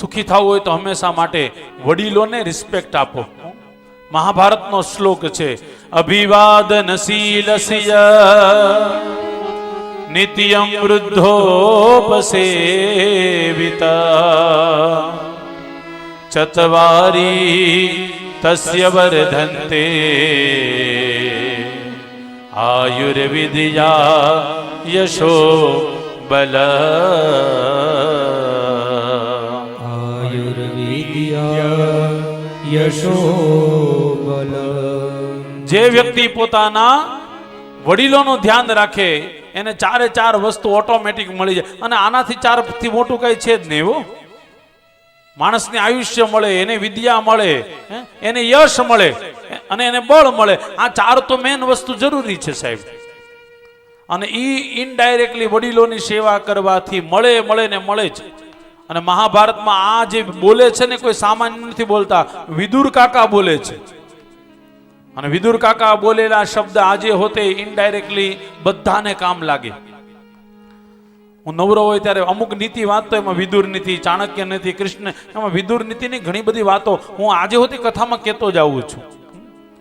સુખી થવું હોય તો હંમેશા માટે વડીલોને રિસ્પેક્ટ આપો. મહાભારતનો શ્લોક છે અભિવાદનશીલસ્ય નિત્યમ વૃદ્ધોપસેવિતા, ચત્વારી તસ્ય વર્ધન્તે આયુર્વિદ્યા યશો બલ જે વ્યક્તિ પોતાના વડીલોનું ધ્યાન રાખે, એને ચારે ચાર વસ્તુ ઓટોમેટિક મળી જાય. અને આનાથી ચારથી મોટું કઈ છે જ નહીં એવું માણસને આયુષ્ય મળે, એને વિદ્યા મળે એને યશ મળે અને એને બળ મળે. આ ચાર તો મેન વસ્તુ જરૂરી છે સાહેબ. અને ઈ ઇનડાયરેક્ટલી વડીલોની સેવા કરવાથી મળે મળે ને મળે જ. અને મહાભારતમાં આ જે બોલે છે ને કોઈ સામાન્ય નથી બોલતા, વિદુર કાકા બોલે છે. અને વિદુર કાકા બોલેલા શબ્દ આજે હોતે ઇનડાયરેક્ટલી બધાને કામ લાગે. હું નવરો હોય ત્યારે અમુક નીતિ વાંચતો એમાં વિદુર નીતિ, ચાણક્ય નીતિ, કૃષ્ણ, એમાં વિદુર નીતિની ઘણી બધી વાતો હું આજે હોતી કથામાં કહેતો જ આવું છું.